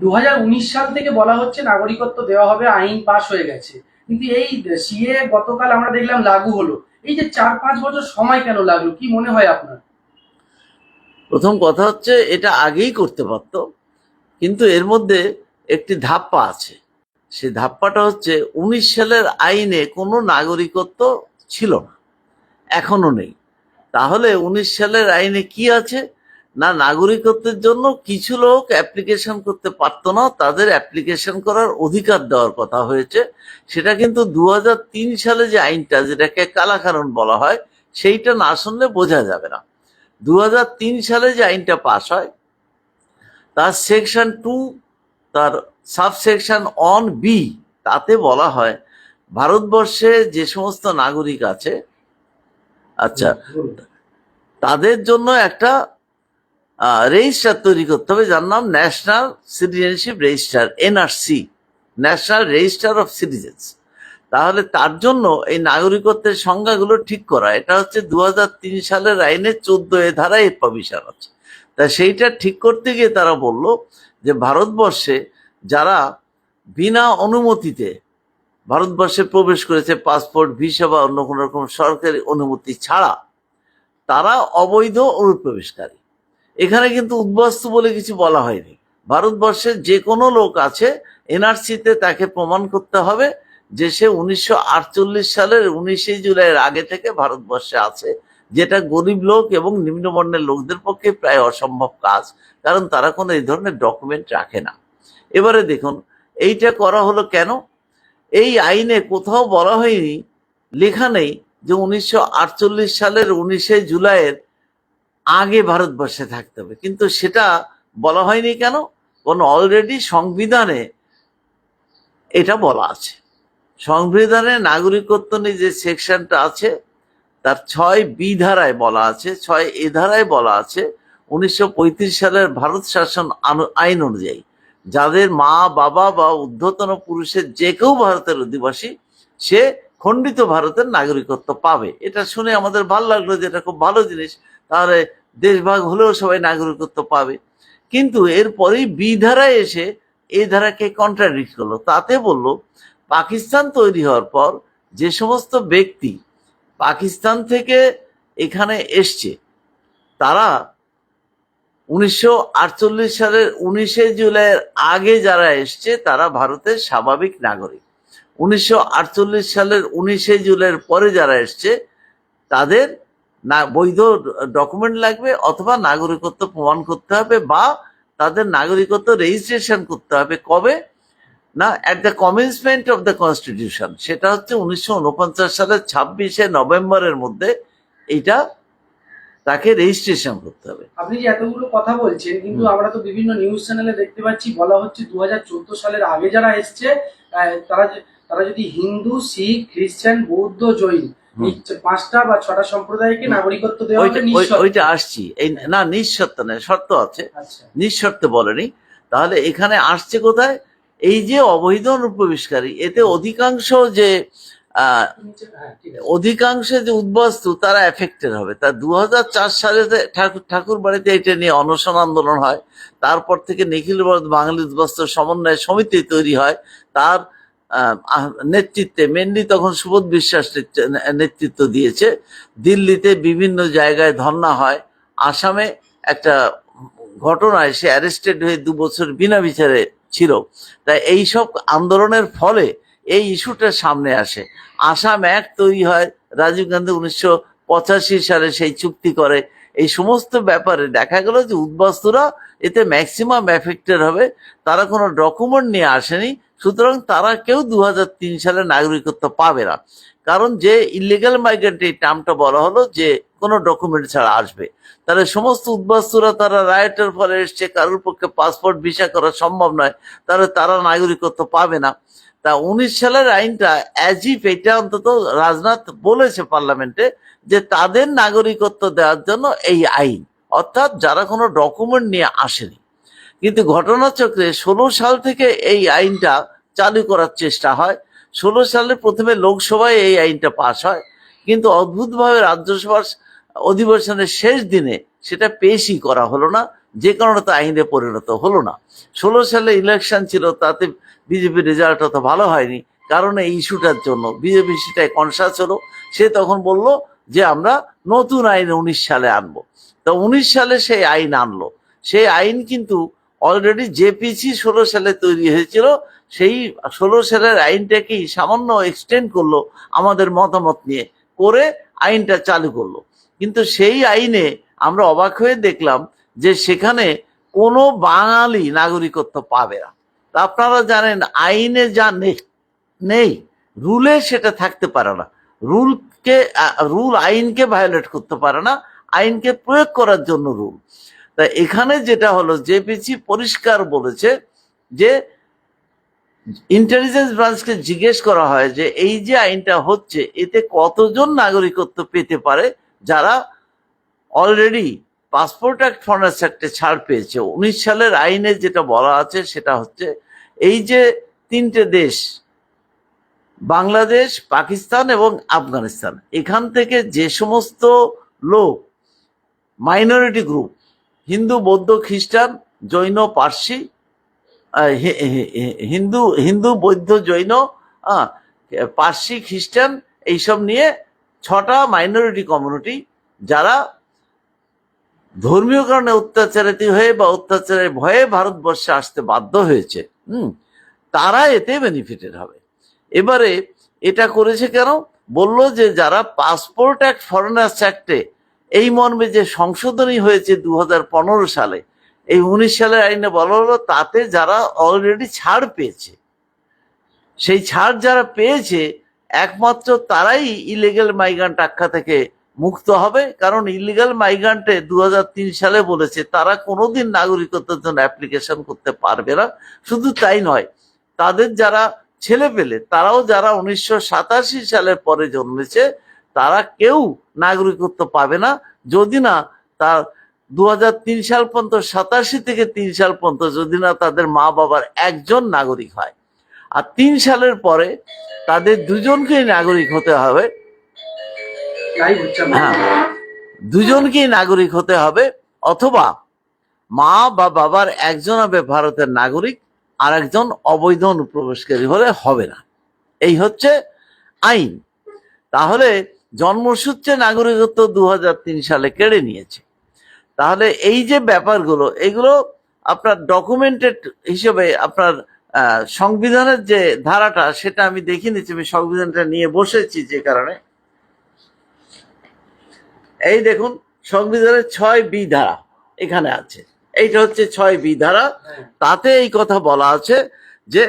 দু হাজার উনিশ সাল থেকে বলা হচ্ছে নাগরিকত্ব দেওয়া হবে, আইন পাশ হয়ে গেছে। কিন্তু এই সিএ গতকাল আমরা দেখলাম লাগু হলো। এই যে চার পাঁচ বছর সময় কেন লাগল? কি মনে হয় আপনার? প্রথম কথা হচ্ছে, এটা আগেই করতে পারত, কিন্তু এর মধ্যে একটি ধাপ্পা আছে। সেই ধাপ্পাটা হচ্ছে, উনিশ সালের আইনে কোনো নাগরিকত্ব ছিল না, এখনও নেই। তাহলে উনিশ সালের আইনে কি আছে? না নাগরিকত্বের জন্য কিছু লোক অ্যাপ্লিকেশন করতে পারতো না, তাদের অ্যাপ্লিকেশন করার অধিকার দেওয়ার কথা হয়েছে। সেটা কিন্তু দু হাজার তিন সালে যে আইনটা, যেটাকে কালাকারণ বলা হয়, সেইটা না শুনলে বোঝা যাবে না। দু হাজার তিন সালে যে আইনটা পাস হয়, তার সেকশন টু তার সাবসেকশন অন বি তাতে বলা হয়, ভারতবর্ষে যে সমস্ত নাগরিক আছে আচ্ছা তাদের জন্য একটা রেজিস্টার তৈরি করতে হবে, যার নাম national citizenship register NRC national register of citizens তাহলে তার জন্য এই নাগরিকত্বের সংজ্ঞাগুলো ঠিক করা, এটা হচ্ছে দু হাজার তিন সালের আইনে চোদ্দ এ ধারায় এর প্রভিশন আছে। তা সেইটা ঠিক করতে গিয়ে তারা বলল যে ভারতবর্ষে যারা বিনা অনুমতিতে ভারতবর্ষে প্রবেশ করেছে, পাসপোর্ট, ভিসা বা অন্য কোনো রকম সরকারি অনুমতি ছাড়া, তারা অবৈধ অনুপ্রবেশকারী। এখানে কিন্তু উদ্বাস্তু বলে কিছু বলা হয়নি। ভারতবর্ষের যে কোনো লোক আছে, এনআরসিতে তাকে প্রমাণ করতে হবে যে সে উনিশশো আটচল্লিশ সালের উনিশে জুলাইয়ের আগে থেকে ভারতবর্ষে আছে, যেটা গরিব লোক এবং নিম্নবর্ণের লোকদের পক্ষে প্রায় অসম্ভব কাজ, কারণ তারা কোনো এই ধরনের ডকুমেন্ট রাখে না। এবারে দেখুন, এইটা করা হলো কেন? এই আইনে কোথাও বলা হয়নি, লেখা নেই যে উনিশশো আটচল্লিশ সালের উনিশে জুলাইয়ের আগে ভারতবর্ষে থাকতে হবে। কিন্তু সেটা বলা হয়নি কেন? কারণ অলরেডি সংবিধানে এটা বলা আছে। সংবিধানে নাগরিকত্ব নিয়ে যে সেকশনটা আছে, তার ছয় বি ধারায় বলা আছে, ছয় এ ধারায় বলা আছে, উনিশশো পঁয়ত্রিশ সালের ভারত শাসন আইন অনুযায়ী। যাদের মা, বাবা বা ঊর্ধ্বতন পুরুষের যে কেউ ভারতের অধিবাসী, সে খণ্ডিত ভারতের নাগরিকত্ব পাবে। এটা শুনে আমাদের ভালো লাগল যে এটা খুব ভালো জিনিস। তাহলে দেশভাগ হলেও সবাই নাগরিকত্ব পাবে। কিন্তু এরপরেই বি ধারায় এসে এই ধারাকে কন্ট্রাডিক্ট করল। তাতে বলল, পাকিস্তান তৈরি হওয়ার পর যে সমস্ত ব্যক্তি পাকিস্তান থেকে এখানে এসছে, তারা উনিশশো আটচল্লিশ সালের উনিশে জুলাইয়ের আগে যারা এসছে, তারা ভারতের স্বাভাবিক নাগরিক। উনিশশো আটচল্লিশ সালের উনিশে জুলাইয়ের পরে যারা এসছে, তাদের না বৈধ ডকুমেন্ট লাগবে অথবা নাগরিকত্ব প্রমাণ করতে হবে বা তাদের নাগরিকত্ব রেজিস্ট্রেশন করতে হবে। কবে? না at the commencement of the constitution সেটা হচ্ছে উনিশশো সালের ছাব্বিশে নভেম্বরের মধ্যে এইটা তাকে রেজিস্ট্রেশন করতে হবে। আপনি যে এতগুলো কথা বলছেন কিন্তু আমরা তো বিভিন্ন নিউজ চ্যানেলে দেখতে পাচ্ছি বলা হচ্ছে দু হাজার চোদ্দ সালের আগে যারা এসছে তারা তারা যদি হিন্দু শিখ খ্রিস্টান বৌদ্ধ জৈন পাঁচটা বা ছটা সম্প্রদায়কে নাগরিকত্ব দেওয়া ওইটা আসছি। এই না নিঃশর্ত নয় শর্ত আছে। আচ্ছা। নিঃশর্তে বলেনি। তাহলে এখানে আসছে কোথায়? এই যে অবৈধ অনুপ্রবেশকারী এতে অধিকাংশ যে হ্যাঁ অধিকাংশ যে উদ্বাস্তু তারা এফেক্টেড হবে। তা দু হাজার চার সালে ঠাকুর ঠাকুর বাড়িতে এটা নিয়ে অনশন আন্দোলন হয় তারপর থেকে নিখিল ভারত বাঙালি উদ্বাস্তু সমন্বয় সমিতি তৈরি হয় তার নেতৃত্বে মেনলি তখন সুবোধ বিশ্বাস নেতৃত্ব দিয়েছে। দিল্লিতে বিভিন্ন জায়গায় ধর্ণা হয়। আসামে একটা ঘটনায় সে অ্যারেস্টেড হয়ে দু বছর বিনা বিচারে ছিল। তাই এই সব আন্দোলনের ফলে এই ইস্যুটা সামনে আসে। আসাম এক তৈরি হয়, রাজীব গান্ধী উনিশশো পঁচাশি সালে সেই চুক্তি করে। এই সমস্ত ব্যাপারে দেখা গেল যে উদ্বাস্তুরা এতে ম্যাক্সিমাম এফেক্টেড হবে। তারা কোনো ডকুমেন্ট নিয়ে আসেনি। সুতরাং তারা কেউ দু হাজার তিন সালে নাগরিকত্ব পাবে না। কারণ যে ইলিগাল মাইগ্রেন্ট এই টার্মটা বলা হলো, যে কোনো ডকুমেন্ট ছাড়া আসবে। তাহলে সমস্ত উদ্বাস্তুরা তারা রায়টের ফলে এসছে, কারোর পক্ষে পাসপোর্ট ভিসা করা সম্ভব নয়, তাহলে তারা নাগরিকত্ব পাবে না। তা উনিশ সালের আইনটা অ্যাজিফ এটা অন্তত রাজনাথ বলেছে পার্লামেন্টে, যে তাদের নাগরিকত্ব দেওয়ার জন্য এই আইন। অর্থাৎ যারা কোনো ডকুমেন্ট নিয়ে আসেনি। কিন্তু ঘটনাচক্রে ষোলো সাল থেকে এই আইনটা চালু করার চেষ্টা হয়। ষোলো সালে প্রথমে লোকসভায় এই আইনটা পাশ হয়। কিন্তু অদ্ভুতভাবে রাজ্যসভার অধিবেশনের শেষ দিনে সেটা পেশই করা হলো না, যে কারণে তো আইনে পরিণত হলো না। ষোলো সালে ইলেকশন ছিল, তাতে বিজেপির রেজাল্ট অত ভালো হয়নি, কারণ এই ইস্যুটার জন্য। বিজেপি সেটাই কনসাস হলো, সে তখন বলল যে আমরা নতুন আইন উনিশ সালে আনব। তো উনিশ সালে সেই আইন আনলো। সেই আইন কিন্তু অলরেডি জেপিসি ষোলো সালে তৈরি হয়েছিল। সেই ষোলো সালের আইনটাকেই সামান্য এক্সটেন্ড করল আমাদের মতামত নিয়ে, করে আইনটা চালু করল। কিন্তু সেই আইনে আমরা অবাক হয়ে দেখলাম যে সেখানে কোনো বাঙালি নাগরিকত্ব পাবে না। তা আপনারা জানেন, আইনে যা নেই রুলে সেটা থাকতে পারে না। রুলকে রুল আইনকে ভায়োলেট করতে পারে না, আইনকে প্রয়োগ করার জন্য রুল। তা এখানে যেটা হলো, জেপিসি পরিষ্কার বলেছে যে ইন্টেলিজেন্স ব্রাঞ্চকে জিজ্ঞেস করা হয় যে এই যে আইনটা হচ্ছে, এতে কতজন নাগরিকত্ব পেতে পারে যারা অলরেডি পাসপোর্ট অ্যাক্ট ফরেনার্স অ্যাক্টে ছাড় পেয়েছে? উনিশ সালের আইনে যেটা বলা আছে সেটা হচ্ছে এই যে তিনটে দেশ, বাংলাদেশ, পাকিস্তান এবং আফগানিস্তান, এখান থেকে যে সমস্ত লোক মাইনরিটি গ্রুপ হিন্দু, বৌদ্ধ, খ্রিস্টান, জৈন, পার্সি হিন্দু হিন্দু, বৌদ্ধ, জৈন পার্সি, খ্রিস্টান এইসব নিয়ে ছটা মাইনরিটি কমিউনিটি যারা ধর্মীয় কারণে অত্যাচারিত হয়ে বা অত্যাচারের ভয়ে ভারতবর্ষে আসতে বাধ্য হয়েছে, হুম, তারা এতে বেনিফিটেড হবে। এবারে এটা করেছে কেন? বলল যে যারা পাসপোর্ট অ্যাক্ট, ফরেনার্স অ্যাক্টে এই মর্মে যে সংশোধনী হয়েছে দু হাজার পনেরো সালে, এই উনিশ সালের আইনে বলা হলো তাতে যারা অলরেডি ছাড় পেয়েছে। সেই ছাড় যারা পেয়েছে, একমাত্র তারাই ইলিগাল মাইগ্রান্ট আখ্যা থেকে মুক্ত হবে। কারণ ইলিগাল মাইগ্রান্টে দু হাজার তিন সালে বলেছে, তারা কোনোদিন নাগরিকত্বের জন্য অ্যাপ্লিকেশন করতে পারবে না। শুধু তাই নয়, তাদের যারা ছেলে পেলে তারাও যারা উনিশশো সাতাশি সালের পরে জন্মেছে তারা কেউ নাগরিকত্ব পাবে না। যদি না তার দু হাজার তিন সাল পর্যন্ত সাতাশি থেকে তিন সাল পর্যন্ত যদি না তাদের মা বাবার একজন নাগরিক হয়। আর তিন সালের পরে তাদের দুজনকেই নাগরিক হতে হবে। হ্যাঁ। দুজনকেই নাগরিক হতে হবে অথবা মা বা বাবার একজন হবে ভারতের নাগরিক আর একজন অবৈধ অনুপ্রবেশকারী হলে হবে না। এই হচ্ছে আইন। তাহলে জন্মসূত্রে নাগরিকত্ব দু হাজার তিন সালে কেড়ে নিয়েছে। তাহলে এই যে ব্যাপারগুলো এগুলো আপনার ডকুমেন্টেড হিসেবে আপনার সংবিধানের যে ধারাটা সেটা আমি দেখে নিচ্ছি আমি সংবিধানটা নিয়ে বসেছি যে কারণে। এই দেখুন সংবিধানের ছয় বি ধারা এখানে আছে। এইটা হচ্ছে ছয় বি ধারা। হ্যাঁ। তাতে এই কথা বলা আছে যে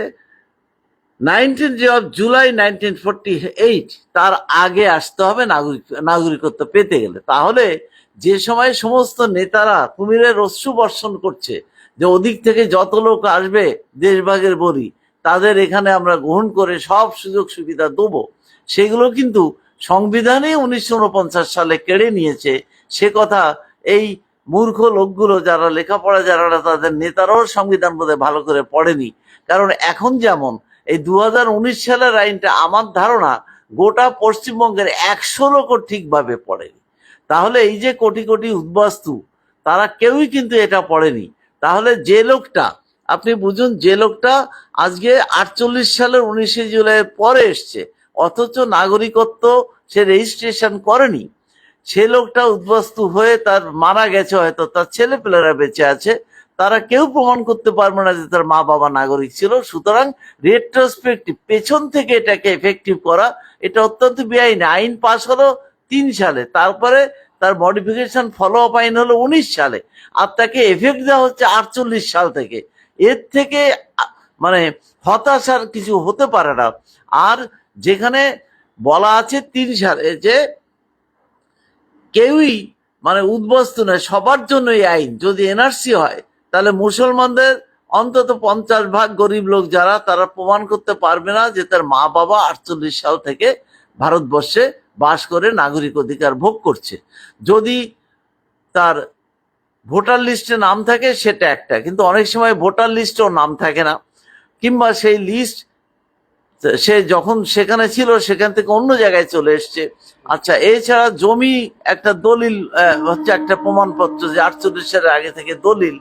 nineteen of July nineteen forty eight তার আগে আসতে হবে নাগরিক, নাগরিকত্ব পেতে গেলে। তাহলে যে সময় সমস্ত নেতারা কুমিরের রস্যু বর্ষণ করছে, যে ওদিক থেকে যত লোক আসবে দেশভাগের বলি, তাদের এখানে আমরা গ্রহণ করে সব সুযোগ সুবিধা দেবো। সেগুলো কিন্তু সংবিধানে উনিশশো উনপঞ্চাশ সালে কেড়ে নিয়েছে। সে কথা এই মূর্খ লোকগুলো যারা লেখাপড়া, যারা তাদের নেতারাও সংবিধান বোধ ভালো করে পড়েনি। কারণ এখন যেমন এই দু হাজার উনিশ সালের আইনটা আমার ধারণা গোটা পশ্চিমবঙ্গের একশো লোকও ঠিকভাবে পড়েনি। তাহলে এই যে কোটি কোটি উদ্বাস্তু, তারা কেউই কিন্তু এটা পড়েনি। তাহলে যে লোকটা, আপনি বুঝুন, যে লোকটা আজকে আটচল্লিশ সালের উনিশে জুলাইয়ের পরে এসছে, অথচ নাগরিকত্ব সে রেজিস্ট্রেশন করেনি। সে লোকটা উদ্বাস্তু হয়ে তার মারা গেছে, হয়তো তার ছেলে পেলেরা বেঁচে আছে তারা কেউ প্রমাণ করতে পারবে না যে তার মা বাবা নাগরিক ছিল। সুতরাং রেট্রোস্পেক্টিভ পেছন থেকে এটাকে এফেক্টিভ করা, এটা অত্যন্ত বেআইনি। আইন পাশ হলো তিন সালে, তারপরে তার মডিফিকেশন ফলো আপ আইন হলো উনিশ সালে, আর তাকে এফেক্ট দেওয়া হচ্ছে আটচল্লিশ সাল থেকে। এর থেকে মানে হতাশার কিছু হতে পারে না। আর যেখানে বলা আছে তিন সালে যে কেউই মানে উদ্বস্ত নয়, সবার জন্য এই আইন। যদি এনআরসি হয় তাহলে মুসলমানদের অন্তত পঞ্চাশ ভাগ গরিব লোক যারা, তারা প্রমাণ করতে পারবে না যে তার মা বাবা আটচল্লিশ সাল থেকে ভারতবর্ষে বাস করে, নাগরিক অধিকার ভোগ করছে। যদি তার ভোটার লিস্টে নাম থাকে, সেটা একটা। কিন্তু অনেক সময় ভোটার লিস্টেও নাম থাকে না। কিংবা সেই লিস্ট, সে যখন সেখানে ছিল, সেখান থেকে অন্য জায়গায় চলে এসছে। আচ্ছা এছাড়া জমি একটা দলিল হচ্ছে একটা প্রমাণপত্র যে আটচল্লিশ সালের আগে থেকে দলিল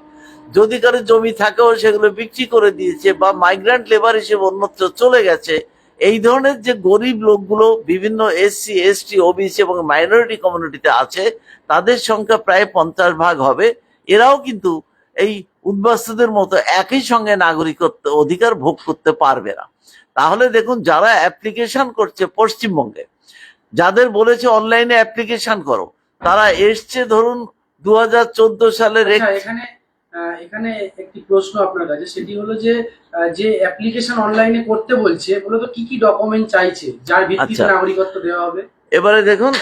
যদি কারও জমি থাকেও সেগুলো বিক্রি করে দিয়েছে বা মাইগ্রান্ট লেবার হিসেবে অন্যত্র চলে গেছে এই ধরনের যে গরিব লোকগুলো বিভিন্ন এসসি এসটি ওবিসি এবং মাইনরিটি কমিউনিটিতে আছে তাদের সংখ্যা প্রায় পঞ্চাশ ভাগ হবে। এরাও কিন্তু এই উদ্বাস্তুদের মতো একই সঙ্গে নাগরিকত্ব অধিকার ভোগ করতে পারবে না। তাহলে দেখুন যারা অ্যাপ্লিকেশন করছে পশ্চিমবঙ্গে যাদের বলেছে অনলাইনে অ্যাপ্লিকেশন করো তারা এসছে ধরুন দু সালের আচ্ছা, এখানে এখানে একটি প্রশ্ন আপনার কাছে সেটি হলো যে যে অ্যাপ্লিকেশন অনলাইনে করতে বলছে মূলত কি কি ডকুমেন্ট চাইছে যার ভিত্তিতে আচ্ছা। নাগরিকত্ব দেওয়া হবে এবারে দেখুন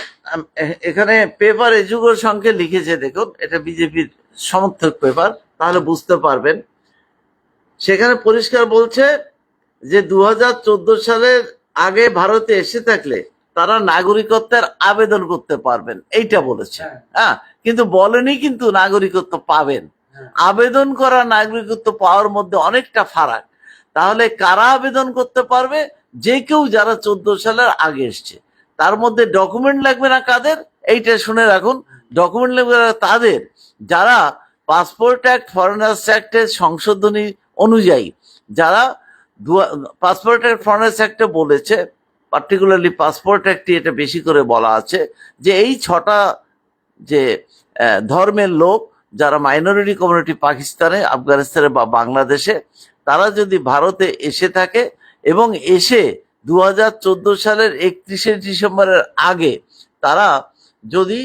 এখানে পেপার এজুগোর সঙ্গে লিখেছে দেখুন এটা বিজেপির সমর্থক পেপার তাহলে বুঝতে পারবেন সেখানে পরিষ্কার বলছে যে দু হাজার চোদ্দ সালের আগে ভারতে এসে থাকলে তারা নাগরিকত্বের আবেদন করতে পারবেন এইটা বলেছে হ্যাঁ হ্যাঁ কিন্তু বলেনি কিন্তু নাগরিকত্ব পাবেন। আবেদন করা নাগরিকত্ব পাওয়ার মধ্যে অনেকটা ফারাক। তাহলে কারা আবেদন করতে পারবে? যে কেউ যারা চোদ্দ সালের আগে এসছে। তার মধ্যে ডকুমেন্ট লাগবে না কাদের? এইটা শুনে রাখুন। ডকুমেন্ট লাগবে তাদের। যারা পাসপোর্ট অ্যাক্ট ফরেনার্স অ্যাক্টের সংশোধনী অনুযায়ী যারা পাসপোর্ট অ্যাক্ট ফরেনার্স অ্যাক্টে বলেছে পার্টিকুলারলি পাসপোর্ট অ্যাক্টে এটা বেশি করে বলা আছে, যে এই ছটা যে ধর্মের লোক যারা মাইনরিটি কমিউনিটি পাকিস্তানে, আফগানিস্তানে বা বাংলাদেশে, তারা যদি ভারতে এসে থাকে এবং এসে দু হাজার চোদ্দ সালের একত্রিশে ডিসেম্বরের আগে তারা যদি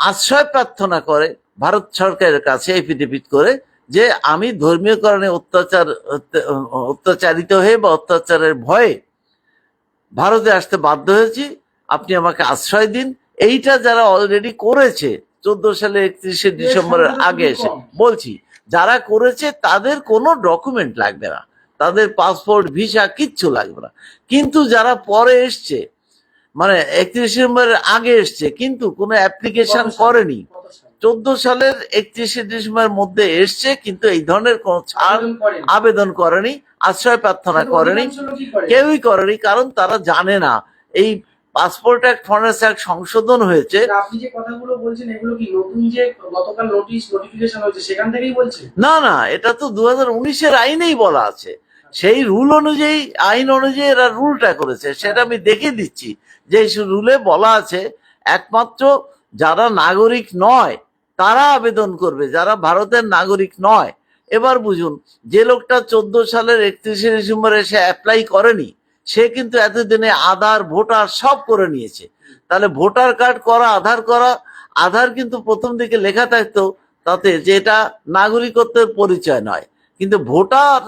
আশ্রয় প্রার্থনা করে, ভারত সরকারের কাছে এফিডেভিট করে যে আমি ধর্মীয় কারণে অত্যাচার, অত্যাচারিত হয়ে বা অত্যাচারের ভয়ে ভারতে আসতে বাধ্য হয়েছি, আপনি আমাকে আশ্রয় দিন। এইটা যারা অলরেডি করেছে চোদ্দ সালে একত্রিশে ডিসেম্বরের আগে এসে বলছি যারা করেছে তাদের কোনো ডকুমেন্ট লাগবে না। তাদের পাসপোর্ট ভিসা কিচ্ছু লাগবে না। কিন্তু যারা পরে এসছে মানে একত্রিশে ডিসেম্বরের আগে এসছে কিন্তু কোনো অ্যাপ্লিকেশন করেনি। চোদ্দ সালের একত্রিশে ডিসেম্বরের মধ্যে এসছে কিন্তু এই ধরনের কোনো ছাড় আবেদন করেনি। আশ্রয় প্রার্থনা করেনি। কেউই করেনি কারণ তারা জানে না। এই পাসপোর্ট অ্যাক্ট ফরেনার্স অ্যাক্ট সংশোধন হয়েছে। না, আপনি যে কথাগুলো বলছেন এগুলো কি নতুন যে গতকাল নোটিশ নোটিফিকেশন হয়েছে সেখান থেকেই বলছেন? না না এটা তো দু হাজার উনিশের আইনেই বলা আছে। সেই রুল অনুযায়ী আইন অনুযায়ী এরা রুলটা করেছে সেটা আমি দেখে দিচ্ছি। যে রুলে বলা আছে একমাত্র যারা নাগরিক নয় তারা আবেদন করবে। যারা ভারতের নাগরিক নয় এবার বুঝুন যে লোকটা চোদ্দ সালের একত্রিশে ডিসেম্বরে সে অ্যাপ্লাই করেনি সে কিন্তু এতদিনে আধার, ভোটার সব করে নিয়েছে। তাহলে ভোটার কার্ড করা, আধার করা, আধার কিন্তু প্রথম দিকে লেখা থাকতো তাতে যে এটা নাগরিকত্বের পরিচয় নয়। কিন্তু ভোটার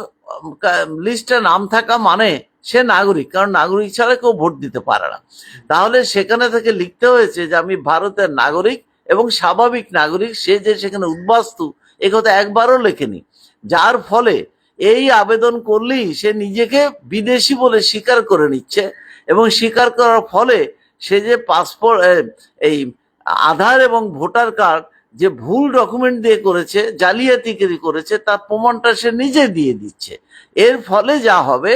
লিস্টে নাম থাকা মানে সে নাগরিক, কারণ নাগরিক ছাড়া কেউ ভোট দিতে পারে না। তাহলে সেখানে থেকে লিখতে হয়েছে যে আমি ভারতের নাগরিক এবং স্বাভাবিক নাগরিক, সে যে সেখানে উদ্বাস্তু, এ কথা একবারও লেখেনি। যার ফলে এই আবেদন করলেই সে নিজেকে বিদেশি বলে স্বীকার করে নিচ্ছে এবং স্বীকার করার ফলে সে যে পাসপোর্ট এই আধার এবং ভোটার কার্ড যে ভুল ডকুমেন্ট দিয়ে করেছে জালিয়াতিগিরি করেছে, তার প্রমাণটা সে নিজে দিয়ে দিচ্ছে। এর ফলে যা হবে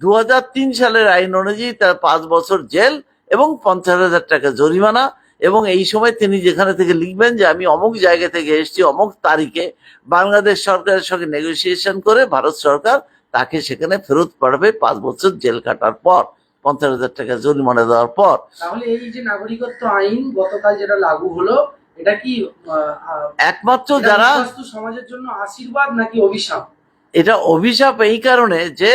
দু হাজার তিন সালের আইন অনুযায়ী তার পাঁচ বছর জেল এবং পঞ্চাশ হাজার টাকা জরিমানা এবং এই সময় তিনি যেখানে থেকে লিখবেন যে আমি অমুক জায়গা থেকে এসেছি অমুক তারিখে বাংলাদেশ সরকারের সঙ্গে নেগোসিয়েশন করে ভারত সরকার তাকে সেখানে ফেরত পাঠাবে পাঁচ বছর জেল কাটার পর পঞ্চাশ হাজার টাকা জরিমানা দেওয়ার পর। তাহলে এই যে নাগরিকত্ব আইন গতকাল যেটা লাগু হলো এটা কি একমাত্র যারা সমাজের জন্য আশীর্বাদ নাকি অভিশাপ? এটা অভিশাপ এই কারণে যে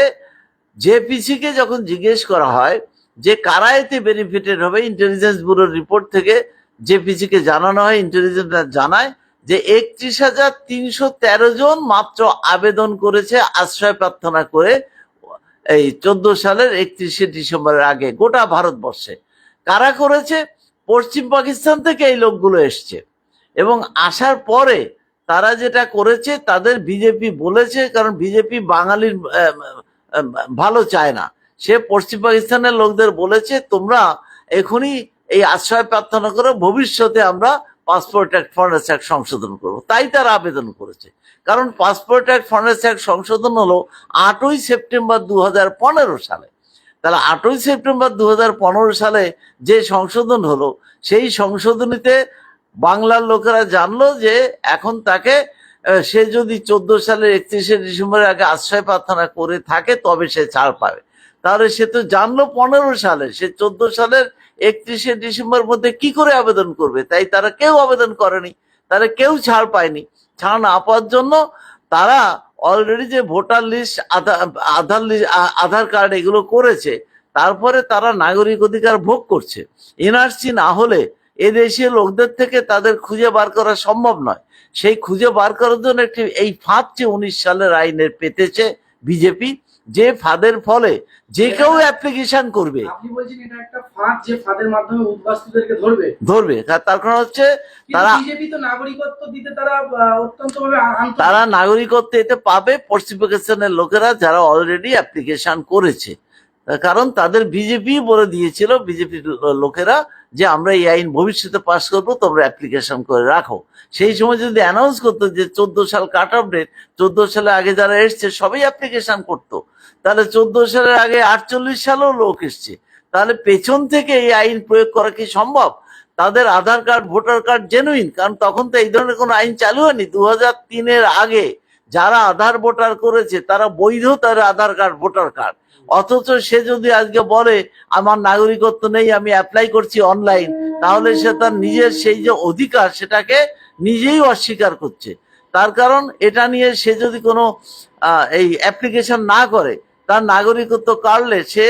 জেপিসি কে যখন জিজ্ঞেস করা হয় যে কারা এতে বেনিফিটেড হবে ইন্টেলিজেন্স ব্যুরোর রিপোর্ট থেকে জেপিসি কে জানানো হয় ইন্টেলিজেন্স জানায় যে একত্রিশ হাজার তিনশো তেরো জন মাত্র আবেদন করেছে, আশ্রয় প্রার্থনা করে এই চোদ্দ সালের একত্রিশে ডিসেম্বরের আগে গোটা ভারতবর্ষে। কারা করেছে? পশ্চিম পাকিস্তান থেকে এই লোকগুলো এসছে। এবং আসার পরে তারা যেটা করেছে, তাদের বিজেপি বলেছে, কারণ বিজেপি বাঙালির ভালো চায় না। সে পশ্চিম পাকিস্তানের লোকদের বলেছে, তোমরা এখনই এই আশ্রয় প্রার্থনা করে, ভবিষ্যতে আমরা পাসপোর্ট অ্যাক্ট ফরেনার্স অ্যাক্ট সংশোধন করব। তাই তারা আবেদন করেছে। কারণ পাসপোর্ট অ্যাক্ট ফরেনার্স অ্যাক্ট সংশোধন হলো আটই সেপ্টেম্বর দু হাজার পনেরো সালে। তাহলে আটই সেপ্টেম্বর দু হাজার পনেরো সালে যে সংশোধন হলো, সেই সংশোধনীতে বাংলার লোকেরা জানলো যে এখন তাকে সে যদি চোদ্দ সালের একত্রিশে ডিসেম্বরের আগে আশ্রয় প্রার্থনা করে থাকে, তবে সে ছাড় পাবে। তাহলে সে তো জানলো পনেরো সালে, সে চোদ্দ সালের একত্রিশে ডিসেম্বর মধ্যে কি করে আবেদন করবে? তাই তারা কেউ আবেদন করেনি তারা কেউ ছাড় পায়নি। ছাড় না পাওয়ার জন্য তারা অলরেডি যে voter list Aadhaar list Aadhaar card এগুলো করেছে, তারপরে তারা নাগরিক অধিকার ভোগ করছে। এনআরসি না হলে এদেশীয় লোকদের থেকে তাদের খুঁজে বার করা সম্ভব নয়। সেই খুঁজে বার করার জন্য একটি, এই ফাঁদ যে উনিশ সালের আইনের পেতেছে বিজেপি যে ফাদের ফলে যে কেউ অ্যাপ্লিকেশন করবে। ধরবে। তার- কারণ হচ্ছে তারা- তারা নাগরিকত্ব এতে পাবে পশ্চিমবঙ্গের লোকেরা যারা অলরেডি অ্যাপ্লিকেশন করেছে। কারণ তাদের বিজেপি বলে দিয়েছিল বিজেপির লোকেরা যে আমরা এই আইন ভবিষ্যতে পাশ করব, তোমরা অ্যাপ্লিকেশন করে রাখো। সেই সময় যদি অ্যানাউন্স করতো যে চোদ্দ সাল কাট অফ ডেট চোদ্দ সালে আগে যারা এসছে, সবাই অ্যাপ্লিকেশন করতো। তাহলে চোদ্দ সালের আগে আটচল্লিশ সালেও লোক এসছে। তাহলে পেছন থেকে এই আইন প্রয়োগ করা কি সম্ভব? তাদের Aadhaar card, voter card genuine কারণ তখন তো এই ধরনের কোনো আইন চালু হয়নি। দু হাজার তিনের আগে যারা আধার ভোটার করেছে, তারা বৈধ তার আধার কার্ড, ভোটার কার্ড। অথচ সে যদি আজকে বলে, আমার নাগরিকত্ব নেই, আমি অ্যাপ্লাই করছি অনলাইন তাহলে সে তার নিজের সেই যে অধিকার, সেটাকে নিজেই অস্বীকার করছে। তার কারণ এটা নিয়ে সে যদি কোনো এই অ্যাপ্লিকেশন না করে, তার নাগরিকত্ব কাটলে সে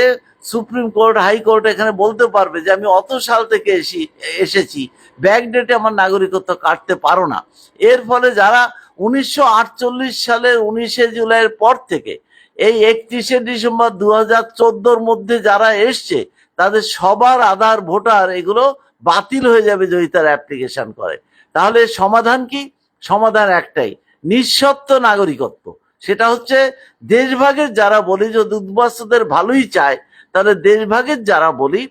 সুপ্রিম কোর্ট হাইকোর্ট এখানে বলতে পারবে যে, আমি অত সাল থেকে এসি, এসেছি ব্যাক ডেটে আমার নাগরিকত্ব কাটতে পারো না। এর ফলে যারা উনিশশো আটচল্লিশ সালের উনিশে জুলাইয়ের পর থেকে এই একত্রিশে ডিসেম্বর দু হাজার মধ্যে যারা এসছে, তাদের সবার আধার, ভোটার এগুলো বাতিল হয়ে যাবে যদি তারা অ্যাপ্লিকেশন করে। তাহলে সমাধান কি? সমাধান একটাই, নিঃশর্ত নাগরিকত্ব। সেটা হচ্ছে দেশভাগের যারা বলি যে উদ্বাস্তুদের ভালোই চায়, তাহলে দেশভাগের যারা বলি,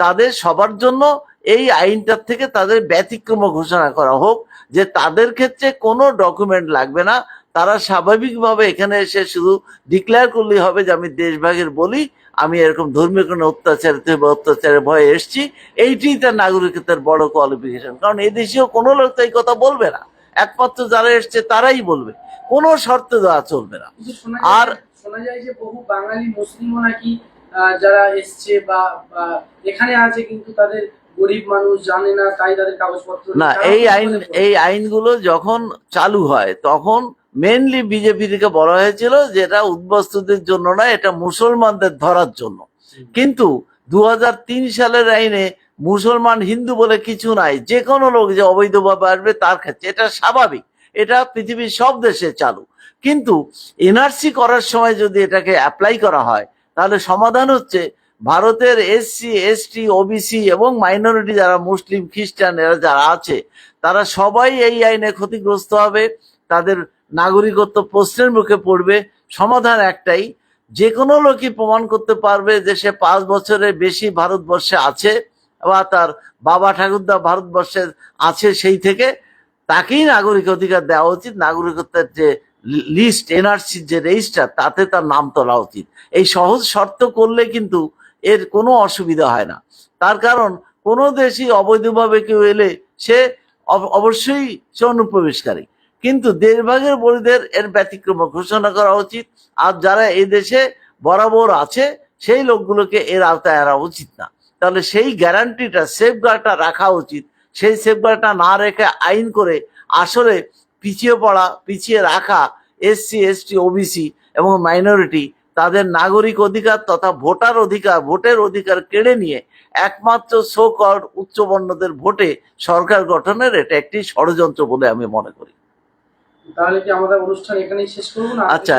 তাদের সবার জন্য এই আইনটার থেকে তাদের ব্যতিক্রম ঘোষণা করা হোক যে তাদের ক্ষেত্রে কোনো ডকুমেন্ট লাগবে না। তারা স্বাভাবিকভাবে এখানে এসে শুধু ডিক্লেয়ার করলেই হবে যে আমি দেশভাগের বলি আমি এরকম ধর্মীয় কোনো অত্যাচার বা অত্যাচারের ভয়ে এসেছি। এইটি তার নাগরিকত্বের বড় কোয়ালিফিকেশন কারণ এই দেশেও কোনো লোক তো এই কথা বলবে না। একমাত্র যারা এসছে তারাই বলবে। কোনো শর্ত দেওয়া চলবে না। আর- শোনা যায় যে বহু বাঙালি মুসলিমও নাকি যারা এসছে বা এখানে আছে কিন্তু তাদের গরিব মানুষ জানে না তাই তাদের কাগজপত্র। না এই আইন। এই আইনগুলো যখন চালু হয় তখন মেনলি বিজেপি থেকে বলা হয়েছিল যে এটা উদ্বাস্তুদের জন্য না এটা মুসলমানদের ধরার জন্য কিন্তু দু হাজার তিন সালের আইনে মুসলমান হিন্দু বলে কিছু নাই যে কোনো লোক যে অবৈধভাবে আসবে তার ক্ষেত্রে এটা স্বাভাবিক এটা পৃথিবীর সব দেশে চালু কিন্তু এনআরসি করার সময় যদি এটাকে অ্যাপ্লাই করা হয় তাহলে সমাধান হচ্ছে ভারতের এসসি এসটি ওবিসি এবং মাইনরিটি যারা মুসলিম, খ্রিস্টান, এরা যারা আছে, তারা সবাই এই আইনে ক্ষতিগ্রস্ত হবে। তাদের নাগরিকত্ব প্রশ্নের মুখে পড়বে। সমাধান একটাই যে কোনো লোকই প্রমাণ করতে পারবে যে সে পাঁচ বছরের বেশি ভারতবর্ষে আছে বা তার বাবা ঠাকুরদা ভারতবর্ষে আছে সেই থেকে, তাকেই নাগরিক অধিকার দেওয়া উচিত। নাগরিকত্বের যে লিস্ট এনআরসির যে রেজিস্টার তাতে তার নাম তোলা উচিত। এই সহজ শর্ত করলে কিন্তু এর কোনো অসুবিধা হয় না। তার কারণ কোনো দেশই অবৈধভাবে কেউ এলে সে অব- অবশ্যই সে অনুপ্রবেশকারী। কিন্তু দেশভাগের বলিদের এর ব্যতিক্রম ঘোষণা করা উচিত। আর যারা এই দেশে বরাবর আছে, সেই লোকগুলোকে এর আওতায় আনা উচিত না। তাহলে সেই গ্যারান্টিটা সেফগার্ডটা রাখা উচিত। সেই সেফগার্ডটা না রেখে আইন করে আসলে পিছিয়ে পড়া, পিছিয়ে রাখা এসসি, এসটি, ওবিসি এবং মাইনরিটি তাদের নাগরিক অধিকার তথা ভোটার অধিকার ভোটের অধিকার কেড়ে নিয়ে একমাত্র সোকর উচ্চবর্ণদের ভোটে সরকার গঠনের এটা একটি ষড়যন্ত্র বলে আমি মনে করি। তাহলে কি আমাদের অনুষ্ঠান এখানেই শেষ করব না? আচ্ছা।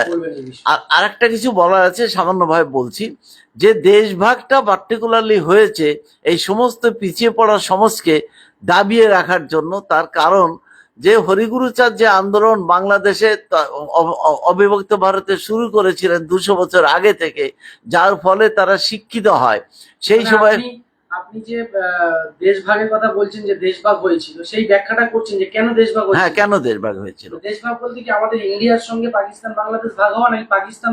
আর আরেকটা কিছু বলার আছে সামান্যভাবে বলছি। যে দেশভাগটা পার্টিকুলারলি হয়েছে এই সমস্ত পিছিয়ে পড়া সমাজকে দাবিয়ে রাখার জন্য তার কারণ যে হরিগুরুচাঁদ যে আন্দোলন বাংলাদেশে অবিভক্ত ভারতে শুরু করেছিলেন দুশো বছর আগে থেকে যার ফলে তারা শিক্ষিত হয়। সেই মানে সময় আপনি যে দেশভাগের কথা বলছেন যে দেশভাগ হয়েছিল সেই ব্যাখ্যাটা করছেন যে কেন দেশভাগ হ্যাঁ কেন দেশভাগ হয়েছিল? দেশভাগ বলতে কি আমাদের ইন্ডিয়ার সঙ্গে পাকিস্তান বাংলাদেশ ভাগ হওয়া নাকি পাকিস্তান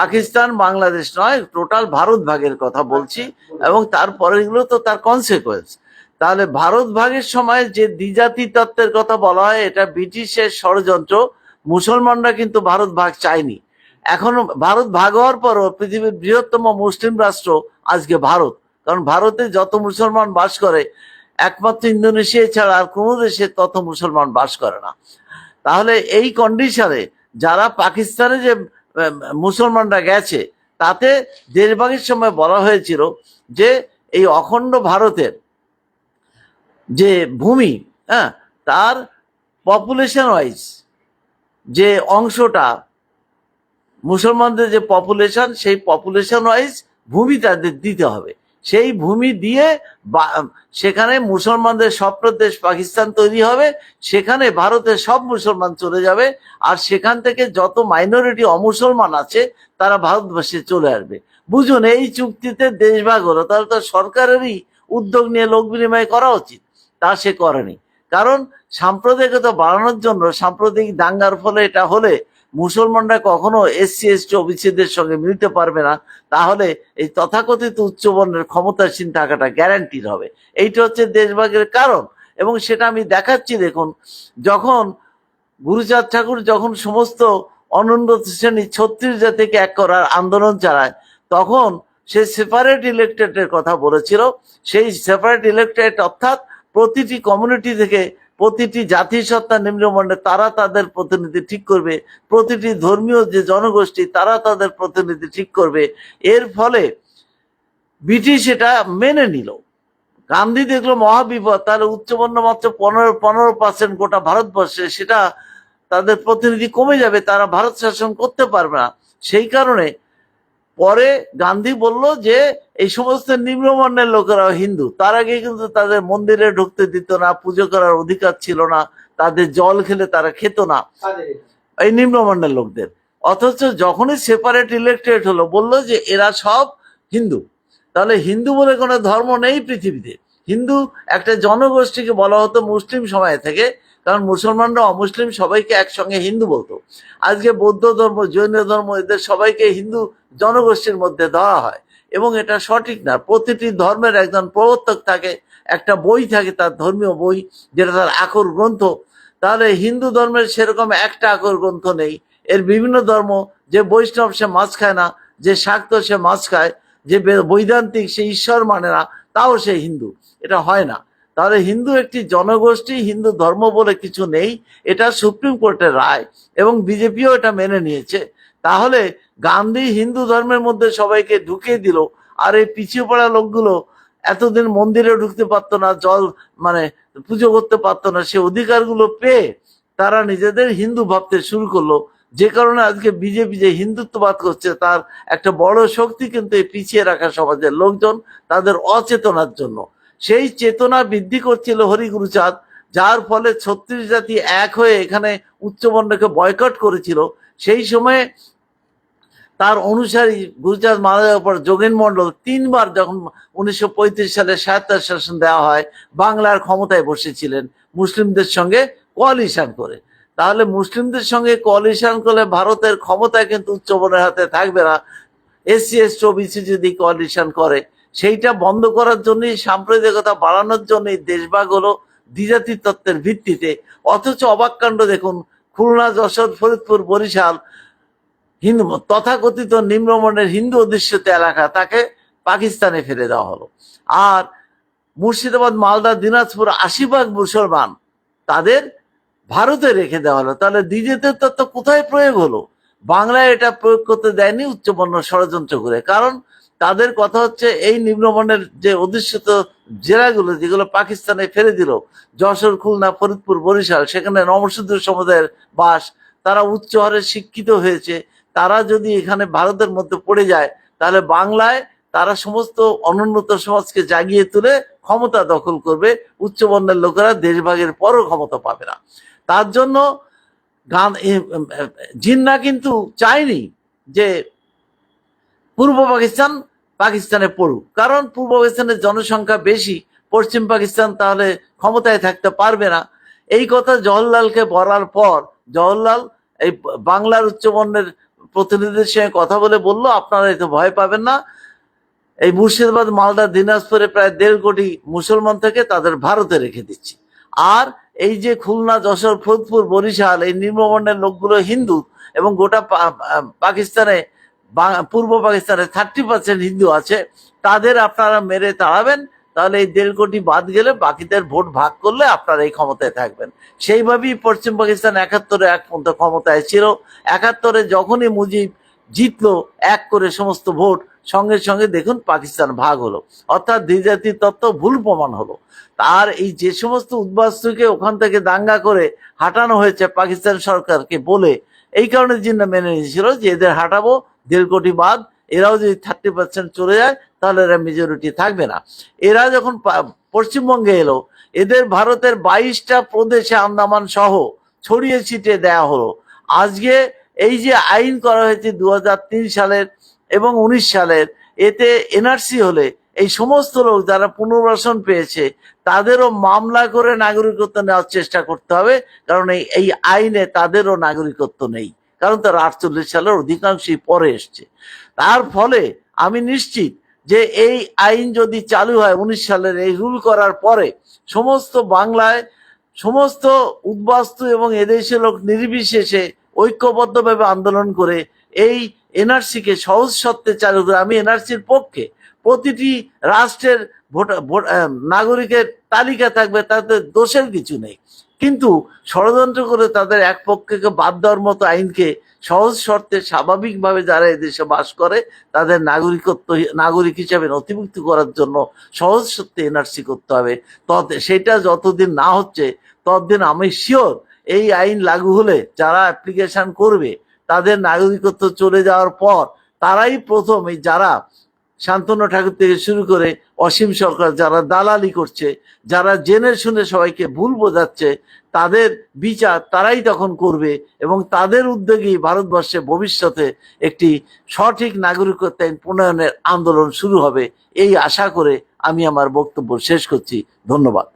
পাকিস্তান বাংলাদেশ নয় টোটাল ভারত ভাগের কথা বলছি এবং তারপরে এগুলো তো তার কনসিকোয়েন্স তাহলে ভারত ভাগের সময় যে দ্বিজাতি তত্ত্বের কথা বলা হয়, এটা ব্রিটিশের ষড়যন্ত্র, মুসলমানরা কিন্তু ভারত ভাগ চায়নি। এখনও ভারত ভাগ হওয়ার পরও পৃথিবীর বৃহত্তম মুসলিম রাষ্ট্র আজকে ভারত। কারণ ভারতে যত মুসলমান বাস করে, একমাত্র ইন্দোনেশিয়া ছাড়া আর কোনো দেশে তত মুসলমান বাস করে না। তাহলে এই কন্ডিশনে যারা পাকিস্তানে যে মুসলমানরা গেছে, তাতে দেশভাগের সময় বলা হয়েছিল যে, এই অখণ্ড ভারতের যে ভূমি হ্যাঁ তার পপুলেশন ওয়াইজ যে অংশটা, মুসলমানদের যে পপুলেশন সেই পপুলেশন ওয়াইজ ভূমি তাদের দিতে হবে। সেই ভূমি দিয়ে সেখানে মুসলমানদের স্বপ্নদেশ পাকিস্তান তৈরি হবে, সেখানে ভারতের সব মুসলমান চলে যাবে, আর সেখান থেকে যত মাইনরিটি অমুসলমান আছে, তারা ভারতবর্ষে চলে আসবে। বুঝুন, এই চুক্তিতে দেশভাগ হলো, তাহলে তো সরকারেরই উদ্যোগ নিয়ে লোক বিনিময় করা উচিত। তা সে করেনি। কারণ সাম্প্রদায়িকতা বাড়ানোর জন্য সাম্প্রদায়িক দাঙ্গার ফলে এটা হলে মুসলমানরা কখনো এসসি, এসটি, ওবিসিদের সঙ্গে মিলতে পারবে না। তাহলে এই তথাকথিত উচ্চবর্ণের ক্ষমতাসীন থাকাটা গ্যারান্টির হবে। এইটা হচ্ছে দেশভাগের কারণ। এবং সেটা আমি দেখাচ্ছি, দেখুন, যখন গুরুচাঁদ ঠাকুর যখন সমস্ত অনুন্নত শ্রেণি ছত্রিশ জাতিকে এক করার আন্দোলন চালায়, তখন সে সেপারেট ইলেক্টেডের কথা বলেছিল। সেই সেপারেট ইলেক্টেড অর্থাৎ প্রতিটি কমিউনিটি থেকে প্রতিটি জাতিসত্তা নিম্নমণ্ডে তারা তাদের প্রতিনিধি ঠিক করবে। প্রতিটি ধর্মীয় যে জনগোষ্ঠী, তারা তাদের প্রতিনিধি ঠিক করবে। এর ফলে ব্রিটিশ এটা মেনে নিল। গান্ধী দেখল মহাবিপদ, তাহলে উচ্চবর্ণ মাত্র পনেরো পনেরো পার্সেন্ট গোটা ভারতবর্ষে সেটা তাদের প্রতিনিধি কমে যাবে, তারা ভারত শাসন করতে পারবে না। সেই কারণে পরে গান্ধী বলল যে এই সমস্ত নিম্নবর্ণের লোকেরা হিন্দু। তার আগে কিন্তু তাদের মন্দিরে ঢুকতে দিত না পুজো করার অধিকার ছিল না তাদের জল খেলে তারা খেত না। এই নিম্নবর্ণের লোকদের। অথচ যখনই সেপারেট ইলেক্টেড হলো বলল যে এরা সব হিন্দু। তাহলে হিন্দু বলে কোনো ধর্ম নেই পৃথিবীতে। হিন্দু একটা জনগোষ্ঠীকে বলা হতো মুসলিম সময় থেকে কারণ মুসলমানরা অমুসলিম সবাইকে একসঙ্গে হিন্দু বলতো। আজকে বৌদ্ধ ধর্ম, জৈন ধর্ম, এদের সবাইকে হিন্দু জনগোষ্ঠীর মধ্যে ধরা হয় এবং এটা সঠিক না। প্রতিটি ধর্মের একজন প্রবর্তক থাকে, একটা বই থাকে, তার ধর্মীয় বই, যেটা তার আকর গ্রন্থ। তাহলে হিন্দু ধর্মের সেরকম একটা আকর গ্রন্থ নেই। এর বিভিন্ন ধর্ম, যে বৈষ্ণব সে মাছ খায় না, যে শাক্ত সে মাছ খায়, যে বৈদান্তিক সে ঈশ্বর মানে না, তাও সে হিন্দু। এটা হয় না। তাহলে হিন্দু একটি জনগোষ্ঠী, হিন্দু ধর্ম বলে কিছু নেই, এটা সুপ্রিম কোর্টের রায় এবং বিজেপিও এটা মেনে নিয়েছে। তাহলে গান্ধী হিন্দু ধর্মের মধ্যে সবাইকে ঢুকিয়ে দিল, আর এই পিছিয়ে পড়া লোকগুলো এতদিন মন্দিরে ঢুকতে পারতো না, জল মানে পুজো করতে পারতো না, সে অধিকারগুলো পেয়ে তারা নিজেদের হিন্দু ভাবতে শুরু করল। যে কারণে আজকে বিজেপি যে হিন্দুত্ববাদ করছে, তার একটা বড় শক্তি কিন্তু এই পিছিয়ে রাখা সমাজের লোকজন, তাদের অচেতনার জন্য। সেই চেতনা বৃদ্ধি করছিল হরিগুরুচাঁদ যার ফলে ছত্রিশ জাতি এক হয়ে এখানে উচ্চবর্ণকে বয়কট করেছিল। সেই সময়ে তার অনুসারী গুরুচাঁদ মারা যাওয়ার পর যোগেন মন্ডল তিনবার যখন উনিশশো পঁয়ত্রিশ সালে স্বায়ত্তর শাসন দেওয়া হয়, বাংলার ক্ষমতায় বসেছিলেন। মুসলিমদের সঙ্গে কোয়ালিশন করে। তাহলে মুসলিমদের সঙ্গে কোয়ালিশন করলে ভারতের ক্ষমতা কিন্তু উচ্চবর্ণের হাতে থাকবে না। এসসি এসটি ওবিসি যদি কোয়ালিশন করে সেইটা বন্ধ করার জন্যই, সাম্প্রদায়িকতা বাড়ানোর জন্যই দেশভাগ হলো দ্বিজাতি তত্ত্বের ভিত্তিতে। অথচ অবাক কাণ্ড দেখুন, খুলনা, যশোর, ফরিদপুর, বরিশাল, হিন্দু তথাকথিত নিম্নমানের হিন্দু অধিষ্ঠিত এলাকা তাকে পাকিস্তানে ফেলে দেওয়া হলো। আর মুর্শিদাবাদ, মালদা, দিনাজপুর আশি ভাগ মুসলমান তাদের ভারতে রেখে দেওয়া হলো। তাহলে দ্বিতীয় তত্ত্ব কোথায় প্রয়োগ হলো? বাংলায় এটা প্রয়োগ করতে দেয়নি উচ্চবর্ণ ষড়যন্ত্র করে। কারণ তাদের কথা হচ্ছে এই নিম্নমানের যে অধিষ্ঠিত জেলাগুলো, যেগুলো পাকিস্তানে ফেলে দিল, যশোর, খুলনা, ফরিদপুর, বরিশাল, সেখানে নমশূদ্র সমুদায়ের বাস, তারা উচ্চ হারে শিক্ষিত হয়েছে। তারা যদি এখানে ভারতের মধ্যে পড়ে যায়, তাহলে বাংলায় তারা সমস্ত অনুন্নত সমাজকে জাগিয়ে তুলে ক্ষমতা দখল করবে। উচ্চবর্ণের লোকেরা দেশভাগের পরও ক্ষমতা পাবে না। তার জন্য গান জিন্না কিন্তু চায়নি যে পূর্ব পাকিস্তান পাকিস্তানে পড়ুক। কারণ পূর্ব পাকিস্তানের জনসংখ্যা বেশি, পশ্চিম পাকিস্তান তাহলে ক্ষমতায় থাকতে পারবে না। এই কথা জওহরলালকে বলার পর জওহরলাল এই বাংলার উচ্চবর্ণের প্রতিনিধিদের সঙ্গে কথা বলে বলল, আপনারা এতে ভয় পাবেন না। এই মুর্শিদাবাদ, মালদা, দিনাজপুরে প্রায় দেড় কোটি মুসলমান থেকে তাদের ভারতে রেখে দিচ্ছি। আর এই যে খুলনা, যশোর, ফরিদপুর, বরিশাল, এই নিম্নবর্ণের লোকগুলো হিন্দু এবং গোটা পাকিস্তানে পূর্ব পাকিস্তানে থার্টি পার্সেন্ট হিন্দু আছে, তাদের আপনারা মেরে তাড়াবেন, তাহলে এই দেড় কোটি বাদ গেলে বাকিদের ভোট ভাগ করলে আপনারা এই ক্ষমতায় থাকবেন। সেইভাবেই পশ্চিম পাকিস্তান একাত্তরে এক পর্যন্ত ক্ষমতায় ছিল। একাত্তরে যখনই মুজিব জিতলো, এক করে সমস্ত ভোট, সঙ্গে সঙ্গে দেখুন পাকিস্তান ভাগ হলো। অর্থাৎ দ্বিজাতির তত্ত্ব ভুল প্রমাণ হলো। তার এই যে সমস্ত উদ্বাস্তুকে ওখান থেকে দাঙ্গা করে হাঁটানো হয়েছে পাকিস্তান সরকারকে বলে, এই কারণে জিন্না মেনে নিয়েছিল যে এদের হাঁটাবো দেড় বাদ এরাও যদি থার্টি পার্সেন্ট চলে যায়, তাহলে এরা মেজরিটি থাকবে না। এরা যখন পশ্চিমবঙ্গে এলো, এদের ভারতের বাইশটা প্রদেশে আন্দামান সহ ছড়িয়ে ছিটিয়ে দেয়া হলো। আজকে এই যে আইন করা হয়েছে দু হাজার তিন সালের এবং উনিশ সালের, এতে এনআরসি হলে এই সমস্ত লোক যারা পুনর্বাসন পেয়েছে, তাদেরও মামলা করে নাগরিকত্ব নেওয়ার চেষ্টা করতে হবে, কারণ এই আইনে তাদেরও নাগরিকত্ব নেই। কারণ তারা আটচল্লিশ সালের অধিকাংশই পরে এসছে। তার ফলে আমি নিশ্চিত যে এই আইন যদি চালু হয় উনিশ সালের এই রুল করার পরে, সমস্ত বাংলায় সমস্ত উদ্বাস্তু এবং এদেশের লোক নির্বিশেষে ঐক্যবদ্ধভাবে আন্দোলন করে এই এনআরসি কে সহজ সত্ত্বে চালু করে, আমি এনআরসির পক্ষে প্রতিটি রাষ্ট্রের ভোটার ভোট- নাগরিকের তালিকা থাকবে, তাতে দোষের কিছু নেই। কিন্তু ষড়যন্ত্র করে তাদের এক পক্ষকে বাদ দেওয়ার মতো আইনকে সহজ শর্তে স্বাভাবিকভাবে যারা এদেশে বাস করে, তাদের নাগরিকত্ব নাগরিক হিসাবে নথিভুক্ত করার জন্য সহজ সত্যি এনআরসি করতে হবে। তত সেটা যতদিন না হচ্ছে, ততদিন আমি শিওর এই আইন লাগু হলে যারা অ্যাপ্লিকেশন করবে, তাদের নাগরিকত্ব চলে যাওয়ার পর, তারাই প্রথম এই যারা শান্তনু ঠাকুর থেকে শুরু করে অসীম সরকার যারা দালালি করছে, যারা জেনে শুনে সবাইকে ভুল বোঝাচ্ছে, তাদের বিচার তারাই তখন করবে এবং তাদের উদ্যোগেই ভারতবর্ষে ভবিষ্যতে একটি সঠিক নাগরিকত্ব আইন প্রণয়নের আন্দোলন শুরু হবে। এই আশা করে আমি আমার বক্তব্য শেষ করছি। ধন্যবাদ।